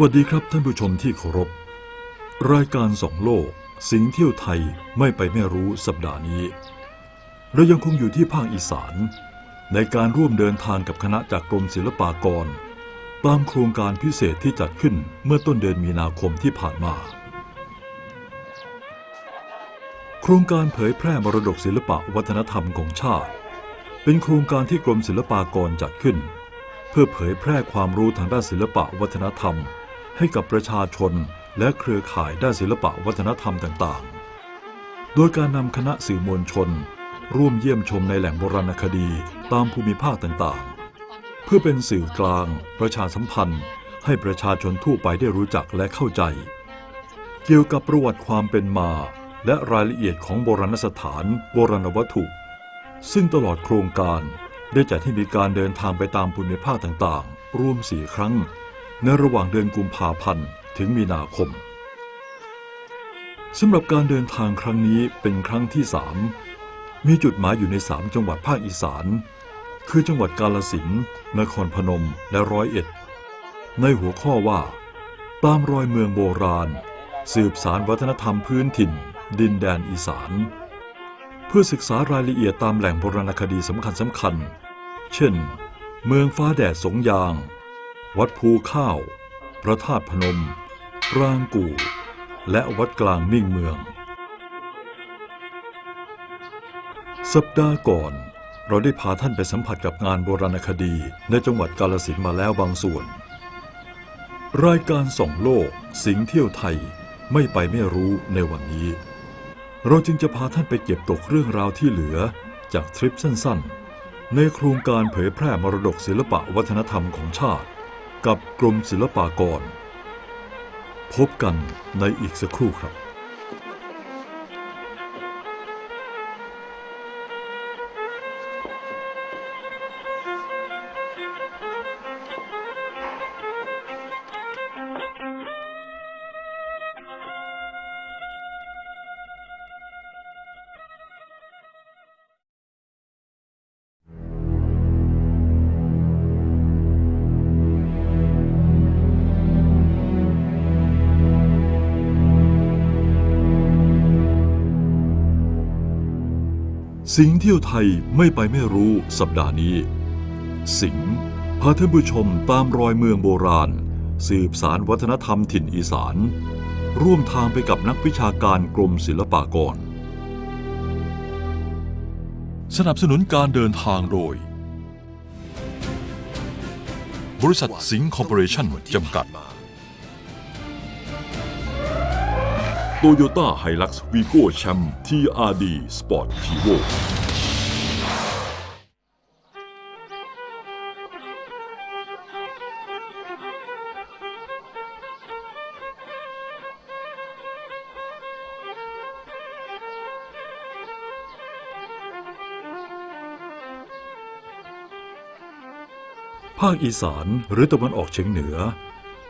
วัสดีครับท่านผู้ชมที่เคารพ รายการสองโลก สิงห์เที่ยวไทยไม่ไปไม่รู้สัปดาห์นี้ เรายังคงอยู่ที่ภาคอีสาน ในการร่วมเดินทางกับคณะจากกรมศิลปากร ตามโครงการพิเศษที่จัดขึ้นเมื่อต้นเดือนมีนาคมที่ผ่านมา โครงการเผยแพร่มรดกศิลปะวัฒนธรรมของชาติ เป็นโครงการที่กรมศิลปากรจัดขึ้น เพื่อเผยแพร่ความรู้ทางด้านศิลปะวัฒนธรรม ให้กับประชาชนและเครือข่ายด้านศิลปะวัฒนธรรมต่างๆ โดยการนำคณะสื่อมวลชน ร่วมเยี่ยมชมในแหล่งโบราณคดีตามภูมิภาคต่างๆ เพื่อเป็นสื่อกลาง ประชาสัมพันธ์ ให้ประชาชนทั่วไปได้รู้จักและเข้าใจ เกี่ยวกับประวัติความเป็นมา และรายละเอียดของโบราณสถานโบราณวัตถุ ซึ่งตลอดโครงการได้จัดให้มีการเดินทางไปตามภูมิภาคต่างๆ รวมสี่ครั้ง ในระหว่างเดือนกุมภาพันธ์ถึงมีนาคมสำหรับการเดินทางครั้งนี้เป็นครั้งที่สามมีจุดหมายอยู่ในสามจังหวัดภาคอีสาน คือจังหวัดกาลสินนครพนมและร้อยเอ็ด ในหัวข้อว่า ตามรอยเมืองโบราณ สืบสารวัฒนธรรมพื้นถิ่น ดินแดนอีสาน เพื่อศึกษารายละเอียดตามแหล่งโบราณคดีสำคัญสำคัญ เช่น เมืองฟ้าแดดสงยาง วัดภูข้าว พระธาตุพนม ปรางกู่ และวัดกลางมิ่งเมือง สัปดาห์ก่อน เราได้พาท่านไปสัมผัสกับงานโบราณคดีในจังหวัดกาลสินมาแล้วบางส่วน รายการส่องโลก สิงห์เที่ยวไทยไม่ไปไม่รู้ในวันนี้ เราจึงจะพาท่านไปเก็บตกเรื่องราวที่เหลือจากทริปสั้นๆ ในโครงการเผยแพร่มรดกศิลปะวัฒนธรรมของชาติ กับกรมศิลปากร พบกันในอีกสักครู่ครับ สิงห์เที่ยวไทยไม่ไปไม่รู้สัปดาห์นี้ สิงห์พาท่านผู้ชมตามรอยเมืองโบราณ สืบสารวัฒนธรรมถิ่นอีสาน ร่วมทางไปกับนักวิชาการกรมศิลปากร สนับสนุนการเดินทางโดย บริษัทสิงห์คอร์ปอเรชั่นจำกัด โตโยต้าไฮลักซ์วีโก้แชมป์ TRD Sport Tivo ภาคอีสานหรือตะวันออกเฉียงเหนือ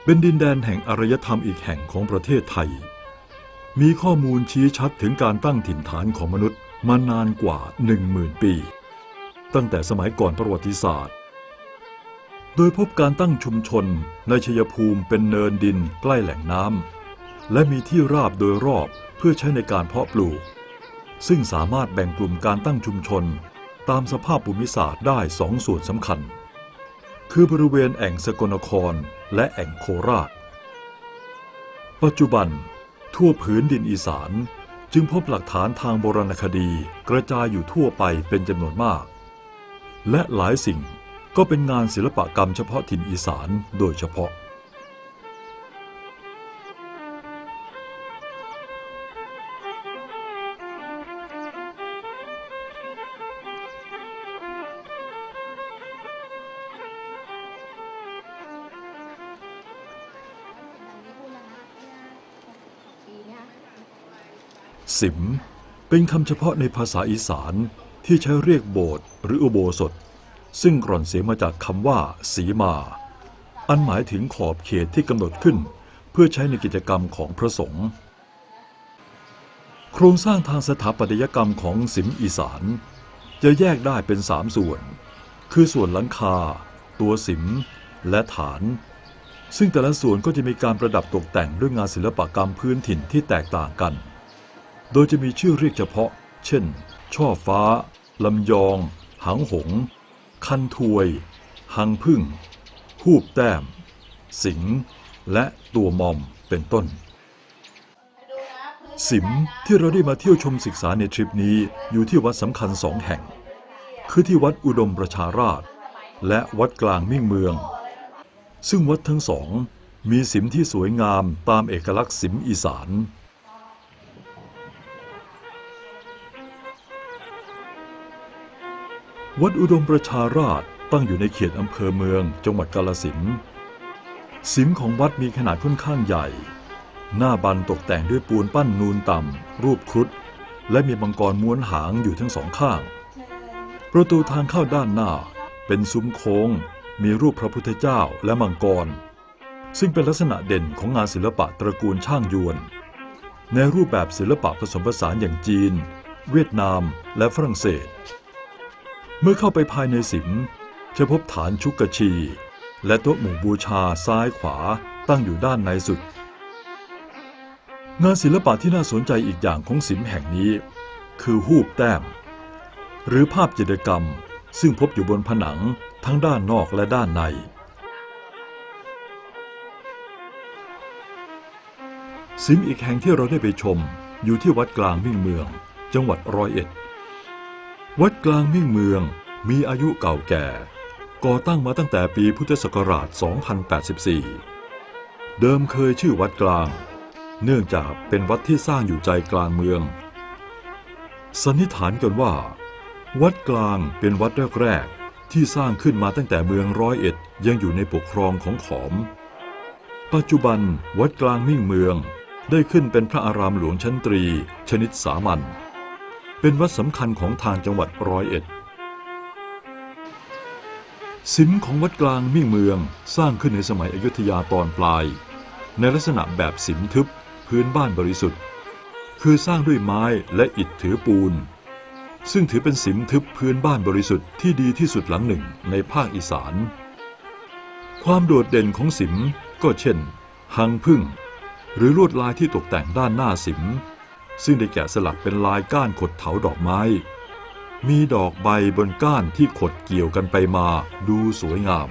เป็นดินแดนแห่งอารยธรรมอีกแห่งของประเทศไทย มีข้อมูลชี้ชัดถึงการตั้งถิ่นฐานของมนุษย์มานานกว่า 10,000 ปี ตั้งแต่สมัยก่อนประวัติศาสตร์ โดยพบการตั้งชุมชนในชัยภูมิเป็นเนินดินใกล้แหล่งน้ำและมีที่ราบโดยรอบเพื่อใช้ในการเพาะปลูก ซึ่งสามารถแบ่งกลุ่มการตั้งชุมชน ตามสภาพภูมิศาสตร์ได้สองส่วนสำคัญ คือบริเวณแอ่งสกลนครและแอ่งโคราช ปัจจุบัน ทั่วผืนดินอีสาน จึงพบหลักฐานทางโบราณคดีกระจายอยู่ทั่วไปเป็นจำนวนมาก และหลายสิ่งก็เป็นงานศิลปกรรมเฉพาะถิ่นอีสานโดยเฉพาะ สิม เป็นคำเฉพาะในภาษาอีสานที่ใช้เรียกโบสถ์หรืออุโบสถ ซึ่งกร่อนเสียมาจากคำว่า สีมา อันหมายถึงขอบเขตที่กำหนดขึ้น เพื่อใช้ในกิจกรรมของพระสงฆ์โครงสร้างทางสถาปัตยกรรมของสิมอีสาน จะแยกได้เป็นสามส่วน คือส่วนหลังคา ตัวสิม และฐาน ซึ่งแต่ละส่วนก็จะมีการประดับตกแต่งด้วยงานศิลปกรรมพื้นถิ่นที่แตกต่างกัน โดยจะมีชื่อเรียกเฉพาะ เช่น ช่อฟ้า ลำยอง หางหง คันทวย หังพึ่ง หูบแต้ม สิง และตัวมอม เป็นต้น สิมที่เราได้มาเที่ยวชมศึกษาในทริปนี้อยู่ที่วัดสำคัญสองแห่ง คือที่วัดอุดมประชาราช และวัดกลางมิ่งเมือง ซึ่งวัดทั้งสองมีสิมที่สวยงามตามเอกลักษณ์สิมอีสาน วัดอุดมประชาราชตั้งอยู่ในเขตอำเภอเมือง จังหวัดกาลสินสิมของวัดมีขนาดค่อนข้างใหญ่ หน้าบันตกแต่งด้วยปูนปั้นนูนต่ำรูปครุฑและมีมังกรม้วนหางอยู่ทั้งสองข้าง ประตูทางเข้าด้านหน้าเป็นซุ้มโค้ง มีรูปพระพุทธเจ้าและมังกร ซึ่งเป็นลักษณะเด่นของงานศิลปะตระกูลช่างยวน ในรูปแบบศิลปะผสมผสานอย่างจีน เวียดนามและฝรั่งเศส เมื่อเข้าไปภายในสิมจะพบฐานชุกกชี และโต๊ะหมู่บูชาซ้ายขวาตั้งอยู่ด้านในสุด งานศิลปะที่น่าสนใจอีกอย่างของสิมแห่งนี้ คือหูบแต้ม หรือภาพจิตรกรรมซึ่งพบอยู่บนผนังทั้งด้านนอกและด้านใน สิมอีกแห่งที่เราได้ไปชมอยู่ที่วัดกลางมิ่งเมือง จังหวัดร้อยเอ็ด วัดกลางมิ่งเมืองมีอายุเก่าแก่ ก่อตั้งมาตั้งแต่ปีพุทธศักราช 2084 เดิมเคยชื่อวัดกลาง เนื่องจากเป็นวัดที่สร้างอยู่ใจกลางเมือง สันนิษฐานกันว่า วัดกลางเป็นวัดแรกๆที่สร้างขึ้นมาตั้งแต่เมืองร้อยเอ็ดยังอยู่ในปกครองของขอม ปัจจุบันวัดกลางมิ่งเมืองได้ขึ้นเป็นพระอารามหลวงชั้นตรี ชนิดสามัญ เป็นวัดสำคัญของทางจังหวัดร้อยเอ็ดสิมของวัดกลางมิ่งเมืองสร้างขึ้นในสมัยอยุธยาตอนปลาย ในลักษณะแบบสิมทึบพื้นบ้านบริสุทธิ์ คือสร้างด้วยไม้และอิฐถือปูน ซึ่งถือเป็นสิมทึบพื้นบ้านบริสุทธิ์ที่ดีที่สุดหลังหนึ่งในภาคอีสาน ความโดดเด่นของสิมก็เช่น หังพึ่ง หรือลวดลายที่ตกแต่งด้านหน้าสิม ซึ่งได้แกะสลักเป็นลายก้านขดเถาดอกไม้ มีดอกใบบนก้านที่ขดเกี่ยวกันไปมาดูสวยงาม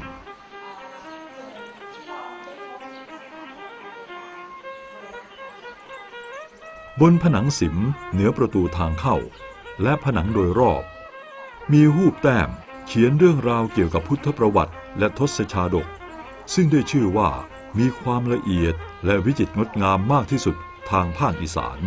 บนผนังสิมเหนือประตูทางเข้า และผนังโดยรอบ มีรูปแต้มเขียนเรื่องราวเกี่ยวกับพุทธประวัติและทศชาดก ซึ่งได้ชื่อว่ามีความละเอียดและวิจิตรงดงามมากที่สุดทางภาคอีสาน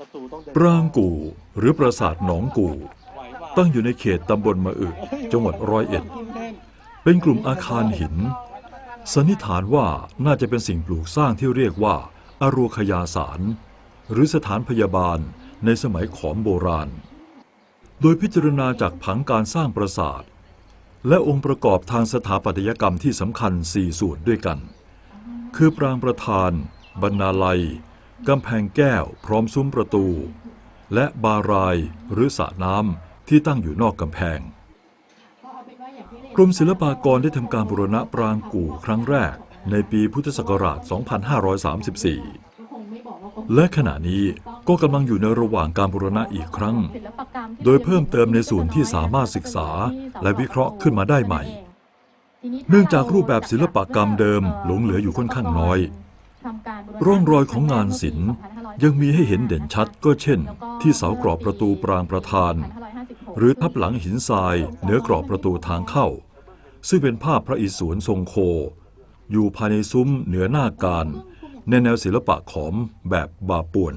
ประตูต้องเดินปรางกู่หรือปราสาทหนองกู่ไหวว่าตั้งอยู่ในเขตตำบลมะอึจังหวัดร้อยเอ็ด เป็นกลุ่มอาคารหิน สันนิษฐานว่าน่าจะเป็นสิ่งปลูกสร้างที่เรียกว่าอารูคยาสาร หรือสถานพยาบาลในสมัยขอมโบราณ โดยพิจารณาจากผังการสร้างปราสาท และองค์ประกอบทางสถาปัตยกรรมที่สำคัญ 4 ส่วนด้วยกัน คือปรางประธาน บรรณาลัย กำแพงแก้วพร้อมซุ้มประตู และบารายหรือสระน้ำที่ตั้งอยู่นอกกำแพง กรมศิลปากรได้ทำการบูรณะปรางกู่ครั้งแรกในปีพุทธศักราช 2534 และขณะนี้ก็กำลังอยู่ในระหว่างการบูรณะอีกครั้ง โดยเพิ่มเติมในส่วนที่สามารถศึกษาและวิเคราะห์ขึ้นมาได้ใหม่ เนื่องจากรูปแบบศิลปกรรมเดิมหลงเหลืออยู่ค่อนข้างน้อย ร่องรอยของงานศิลป์ยังมีให้เห็นเด่นชัดก็เช่น ที่เสากรอบประตูปรางประธาน หรือทับหลังหินทรายเหนือกรอบประตูทางเข้า ซึ่งเป็นภาพพระอิศวรทรงโค อยู่ภายในซุ้มเหนือหน้าการ ในแนวศิลปะขอมแบบบาป่วน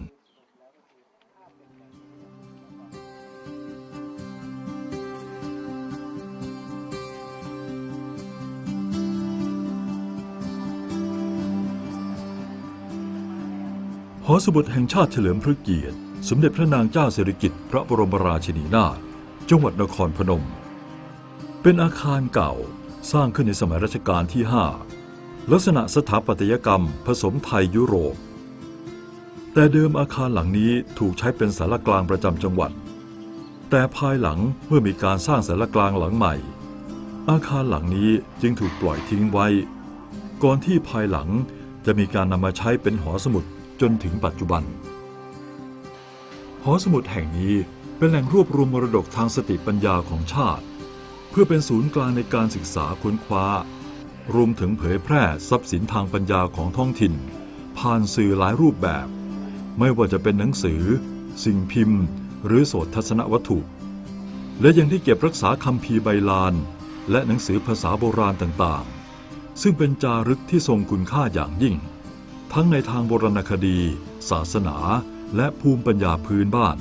อสมุดแห่งชาติเฉลิมพระเกียรติ สมเด็จพระนางเจ้าสิริกิติ์พระบรมราชินีนาถจังหวัดนครพนม เป็นอาคารเก่าสร้างขึ้นในสมัยรัชกาลที่ 5 ลักษณะสถาปัตยกรรมผสมไทยยุโรป แต่เดิมอาคารหลังนี้ถูกใช้เป็นสารกลางประจำจังหวัด แต่ภายหลังเมื่อมีการสร้างสารกลางหลังใหม่ อาคารหลังนี้จึงถูกปล่อยทิ้งไว้ ก่อนที่ภายหลังจะมีการนำมาใช้เป็นหอสมุด จนถึงปัจจุบัน หอสมุดแห่งนี้เป็นแหล่งรวบรวมมรดกทางสติปัญญาของชาติ เพื่อเป็นศูนย์กลางในการศึกษาค้นคว้า รวมถึงเผยแพร่ทรัพย์สินทางปัญญาของท้องถิ่น ผ่านสื่อหลายรูปแบบ ไม่ว่าจะเป็นหนังสือ สิ่งพิมพ์ หรือโสตทัศนวัตถุ และยังได้เก็บรักษาคำพีใบลาน และหนังสือภาษาโบราณต่างๆ ซึ่งเป็นจารึกที่ทรงคุณค่าอย่างยิ่ง ทั้งในทางโบราณคดี ศาสนา และภูมิปัญญาพื้นบ้าน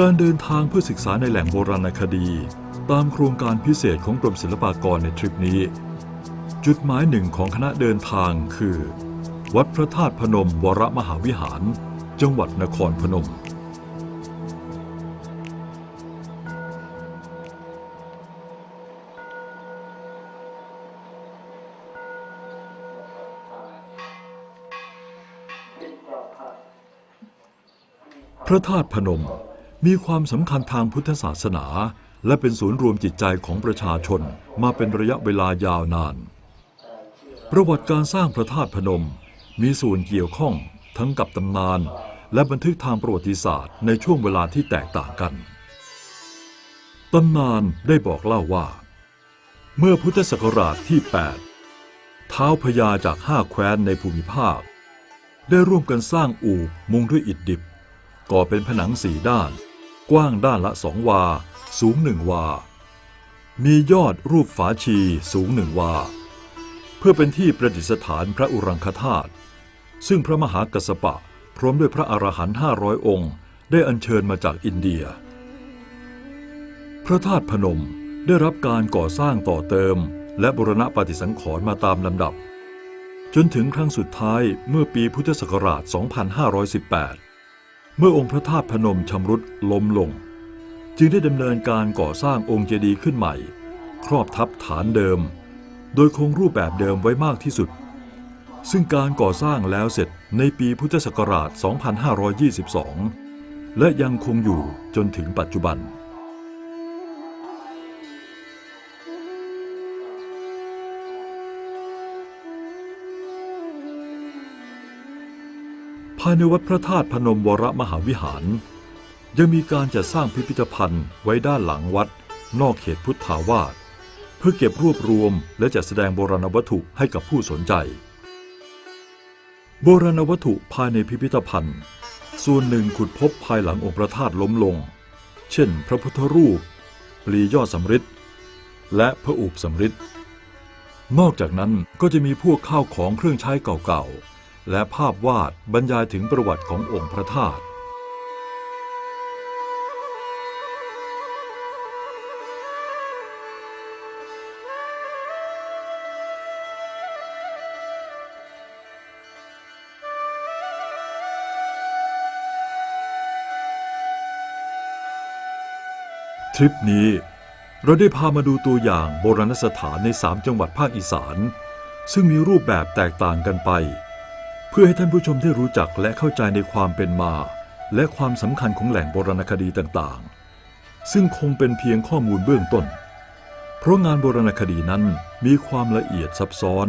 การเดินทางเพื่อศึกษาในแหล่งโบราณคดี ตามโครงการพิเศษของกรมศิลปากรในทริปนี้ จุดหมายหนึ่งของคณะเดินทางคือ วัดพระธาตุพนมวรมหาวิหาร จังหวัดนครพนม พระธาตุพนมมีความสำคัญทางพุทธศาสนา และเป็นศูนย์รวมจิตใจของประชาชนมาเป็นระยะเวลายาวนาน ประวัติการสร้างพระธาตุพนม มีส่วนเกี่ยวข้องทั้งกับตำนาน และบันทึกทางประวัติศาสตร์ในช่วงเวลาที่แตกต่างกัน ตำนานได้บอกเล่าว่า เมื่อพุทธศักราชที่8เท้าพญาจากห้าแคว้นในภูมิภาค ได้ร่วมกันสร้างอู่มุงด้วยอิฐดิบ ก่อเป็นผนังสี่ด้าน กว้างด้านละสองวา สูงหนึ่งวา มียอดรูปฝาชีสูงหนึ่งวา พื่อเป็นที่ประดิษฐานพระอุรังคธาตุซึ่งพระมหากัสปะพร้อมด้วยพระอรหันต์ห้าร้อยองค์ ได้อัญเชิญมาจากอินเดีย พระธาตุพนมได้รับการก่อสร้างต่อเติม และบุรณะปฏิสังขรณ์มาตามลำดับ จนถึงครั้งสุดท้ายเมื่อปีพุทธศักราช 2518 เมื่อองค์พระธาตุพนมชำรุดล้มลง จึงได้ดำเนินการก่อสร้างองค์เจดีย์ขึ้นใหม่ ครอบทับฐานเดิม โดยคงรูปแบบเดิมไว้มากที่สุด ซึ่งการก่อสร้างแล้วเสร็จในปีพุทธศักราช 2522 และยังคงอยู่จนถึงปัจจุบัน ภายในวัดพระธาตุพนมวรมหาวิหาร ยังมีการจัดสร้างพิพิธภัณฑ์ไว้ด้านหลังวัดนอกเขตพุทธาวาส พื่อเก็บรวบรวมและจัดแสดงโบราณวัตถุให้กับผู้สนใจ โบราณวัตถุภายในพิพิธภัณฑ์ ส่วนหนึ่งขุดพบภายหลังองค์พระธาตุล้มลง เช่น พระพุทธรูป ปลียอดสำริดและพระอุปสำริดนอกจากนั้นก็จะมีพวกข้าวของเครื่องใช้เก่าๆ และภาพวาดบรรยายถึงประวัติขององค์พระธาตุ ทริปนี้เราได้พามาดูตัวอย่างโบราณสถานใน3จังหวัดภาคอีสาน ซึ่งมีรูปแบบแตกต่างกันไป เพื่อให้ท่านผู้ชมได้รู้จักและเข้าใจในความเป็นมา และความสำคัญของแหล่งโบราณคดีต่างๆ ซึ่งคงเป็นเพียงข้อมูลเบื้องต้น เพราะงานโบราณคดีนั้นมีความละเอียดซับซ้อน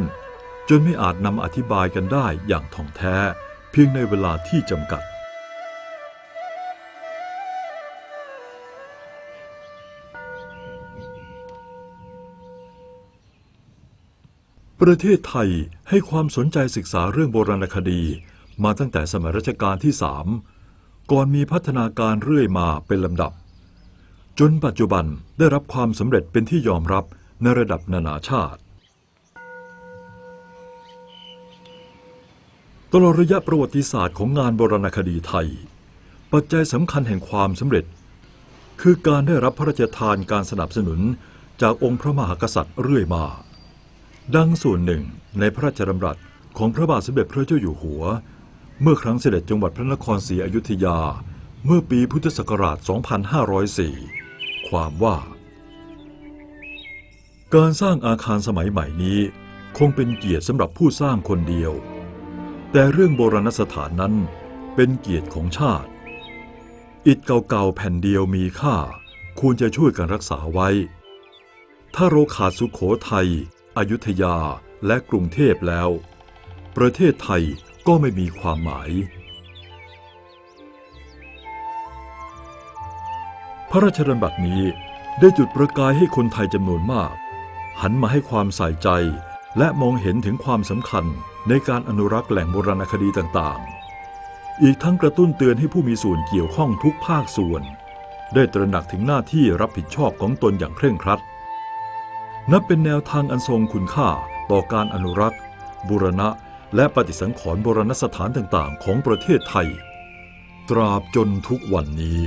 จนไม่อาจนำอธิบายกันได้อย่างท่องแท้ เพียงในเวลาที่จำกัด ประเทศไทยให้ความสนใจศึกษาเรื่องโบราณคดี มาตั้งแต่สมัยรัชกาลที่สามก่อนมีพัฒนาการเรื่อยมาเป็นลำดับ จนปัจจุบันได้รับความสำเร็จเป็นที่ยอมรับในระดับนานาชาติ ตลอดระยะประวัติศาสตร์ของงานโบราณคดีไทย ปัจจัยสำคัญแห่งความสำเร็จ คือการได้รับพระราชทานการสนับสนุนจากองค์พระมหากษัตริย์เรื่อยมา ดังส่วนหนึ่งในพระราชดำรัสของพระบาทสมเด็จพระเจ้าอยู่หัว เมื่อครั้งเสด็จจังหวัดพระนครศรีอยุธยา เมื่อปีพุทธศักราช 2504 ความว่า การสร้างอาคารสมัยใหม่นี้ คงเป็นเกียรติสำหรับผู้สร้างคนเดียว แต่เรื่องโบราณสถานนั้นเป็นเกียรติของชาติ อิฐเก่าๆแผ่นเดียวมีค่า ควรจะช่วยกันรักษาไว้ ถ้าเราขาดสุขโขทัย อยุธยาและกรุงเทพแล้ว ประเทศไทยก็ไม่มีความหมาย พระราชดำรัสนี้ได้จุดประกายให้คนไทยจำนวนมาก หันมาให้ความใส่ใจและมองเห็นถึงความสำคัญในการอนุรักษ์แหล่งโบราณคดีต่างๆ อีกทั้งกระตุ้นเตือนให้ผู้มีส่วนเกี่ยวข้องทุกภาคส่วน ได้ตระหนักถึงหน้าที่รับผิดชอบของตนอย่างเคร่งครัด นับเป็นแนวทางอันทรงคุณค่าต่อการอนุรักษ์ บูรณะ และปฏิสังขรณ์โบราณสถานต่างๆ ของประเทศไทย ตราบจนทุกวันนี้